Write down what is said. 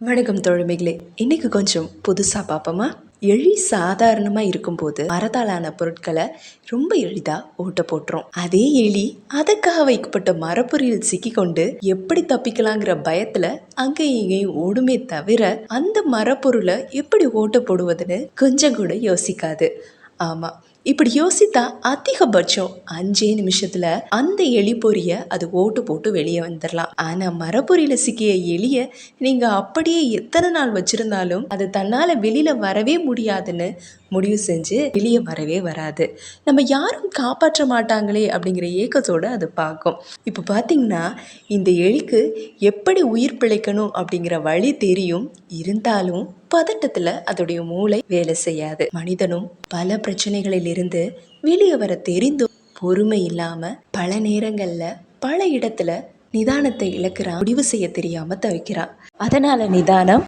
வணக்கம் தோழமைகளே. இன்னைக்கு கொஞ்சம் புதுசாக பார்ப்போமா எலி சாதாரணமாக இருக்கும்போது மரத்தாலான பொருட்களை ரொம்ப எளிதாக ஓட்ட போட்டுரும் அதே எலி அதற்காக வைக்கப்பட்ட மரப்பொருளில் சிக்கிக்கொண்டு எப்படி தப்பிக்கலாங்கிற பயத்தில் அங்கேயும் இங்கேயும் ஓடுமே தவிர அந்த மரப்பொருளை எப்படி ஓட்ட போடுவதுன்னு கொஞ்சம் கூட யோசிக்காது. ஆமாம் இப்படி யோசித்தா அதிகபட்சம் அஞ்சே நிமிஷத்துல அந்த எலி பொறிய அது ஓட்டு போட்டு வெளியே வந்துடலாம் ஆனா மரப்பொரியில சிக்கிய எலிய நீங்க அப்படியே எத்தனை நாள் வச்சிருந்தாலும் அது தன்னால வெளியில வரவே முடியாதுன்னு முடிவு செஞ்சு வெளியே வரவே வராது. நம்ம யாரும் காப்பாற்ற மாட்டாங்களே அப்படிங்கிற ஏக்கத்தோட அது பார்க்கும். இப்போ பார்த்தீங்கன்னா இந்த எலிக்கு எப்படி உயிர் பிழைக்கணும் அப்படிங்கிற வழி தெரியும். இருந்தாலும் பதட்டத்தில் அதோடைய மூளை வேலை செய்யாது. மனிதனும் பல பிரச்சனைகளில் இருந்து வெளியே வர தெரிந்தும் பொறுமை இல்லாம பல நேரங்கள்ல பல இடத்துல நிதானத்தை இழக்கிறான் முடிவு செய்ய தெரியாம தவிக்கிறான். அதனால நிதானம்